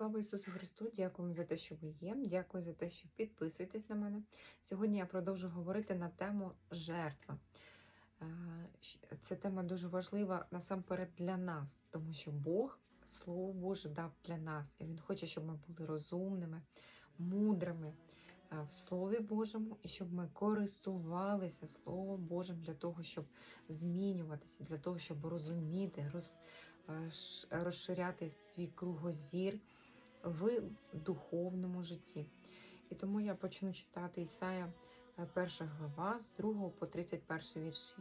Слава Ісусу Христу! Дякую за те, що ви є. Дякую за те, що підписуєтесь на мене. Сьогодні я продовжу говорити на тему жертва. Е, Ця тема дуже важлива насамперед для нас, тому що Бог, Слово Боже, дав для нас. І Він хоче, щоб ми були розумними, мудрими е, в Слові Божому, і щоб ми користувалися Словом Божим для того, щоб змінюватися, для того, щоб розуміти, роз, е, розширяти свій кругозір в духовному житті. І тому я почну читати Ісая, е, перша глава з 2 по 31 вірші.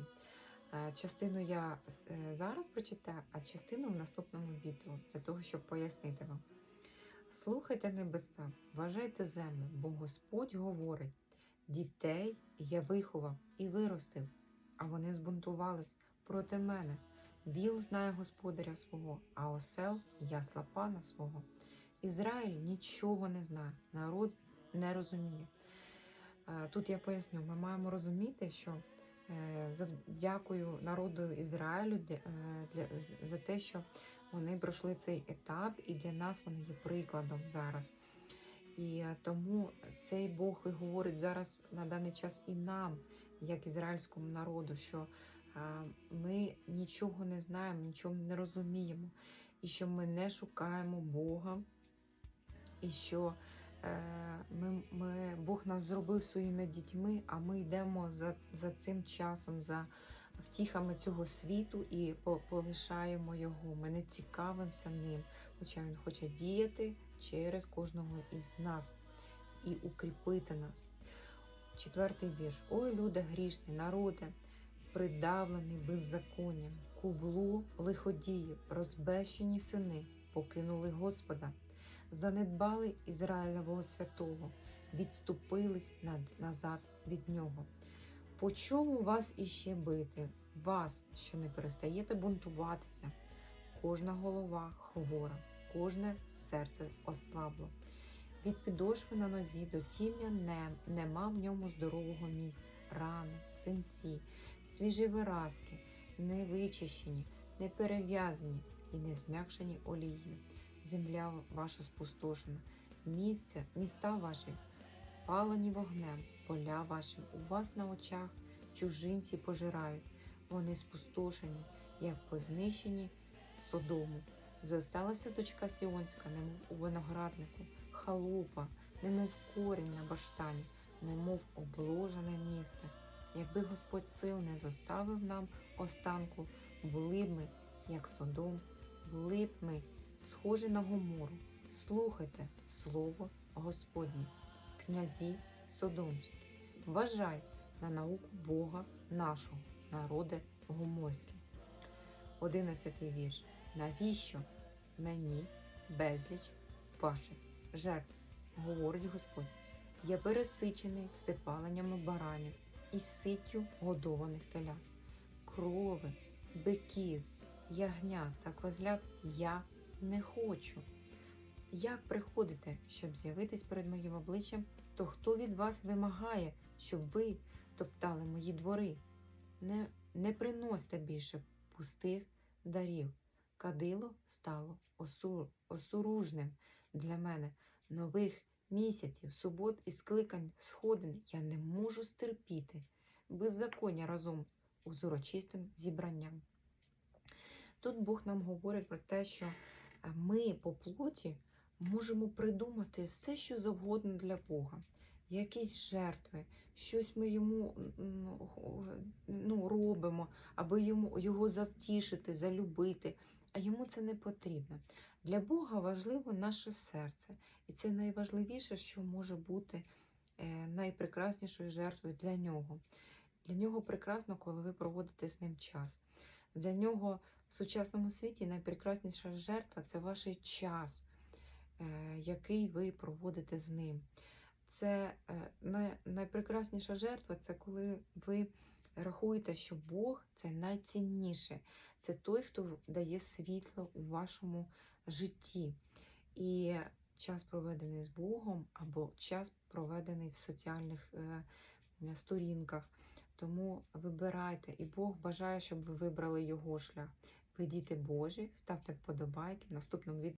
Е, Частину я е, зараз прочитаю, а частину в наступному відео, для того, щоб пояснити вам. Слухайте небеса, вважайте землю, бо Господь говорить: дітей я виховав і виростив, а вони збунтувались проти мене. Віл знає господаря свого, а осел ясла пана свого. Ізраїль нічого не знає, народ не розуміє. Е, Тут я поясню, ми маємо розуміти, що е, дякую народу Ізраїлю е, за те, що вони пройшли цей етап, і для нас вони є прикладом зараз. І тому цей Бог і говорить зараз на даний час і нам, як ізраїльському народу, що ми нічого не знаємо, нічого не розуміємо, і що ми не шукаємо Бога, і що е, ми, ми, Бог нас зробив своїми дітьми, а ми йдемо за, за цим часом, за втіхами цього світу і полишаємо його. Ми не цікавимося ним, хоча він хоче діяти через кожного із нас і укріпити нас. Четвертий вірш. Ой, люди грішні, народи, придавлений беззаконням, кублу лиходіїв, розбещені сини, покинули Господа, занедбали Ізраїлевого святого, відступились назад від нього. По чому вас іще бити? Вас, що не перестаєте бунтуватися? Кожна голова хвора, кожне серце ослабло. Від підошви на нозі до тім'я не, нема в ньому здорового місця, рани, синці, свіжі виразки, не вичищені, не перев'язані і не зм'якшені олією. Земля ваша спустошена, місця, міста ваші спалені вогнем, поля ваші у вас на очах чужинці пожирають. Вони спустошені, як познищені Содому. Зосталася дочка Сіонська, немов у винограднику, халупа, немов корінь на баштані, немов обложене місто. Якби Господь сил не зоставив нам останку, були б ми, як Содом, були б ми, схожі на Гомору. Слухайте слово Господнє, князі Содомські. Вважай на науку Бога нашого, народе гоморський. Одинадцятий вірш. Навіщо мені безліч ваших жертв? Говорить Господь. Я пересичений всипаленнями баранів і ситтю годованих телят, крови, биків, ягнят та козлят я не хочу. Як приходите, щоб з'явитись перед моїм обличчям, то хто від вас вимагає, щоб ви топтали мої двори? Не, не приносьте більше пустих дарів. Кадило стало осур, осоружним для мене. Нових місяців, субот і скликань сходин я не можу стерпіти. Беззаконня разом з урочистим зібранням. Тут Бог нам говорить про те, що ми по плоті можемо придумати все, що завгодно для Бога. Якісь жертви, щось ми йому ну, робимо, аби йому, його завтішити, залюбити. А йому це не потрібно. Для Бога важливо наше серце. І це найважливіше, що може бути е, найпрекраснішою жертвою для нього. Для нього прекрасно, коли ви проводите з ним час. Для нього в сучасному світі найпрекрасніша жертва це ваш час, е, який ви проводите з ним. Це е, найпрекрасніша жертва це коли ви рахуєте, що Бог це найцінніше. Це той, хто дає світло у вашому житті. І час, проведений з Богом, або час, проведений в соціальних е, сторінках. Тому вибирайте, і Бог бажає, щоб ви вибрали його шлях. Ви діти Божі, ставте вподобайки. В наступному відео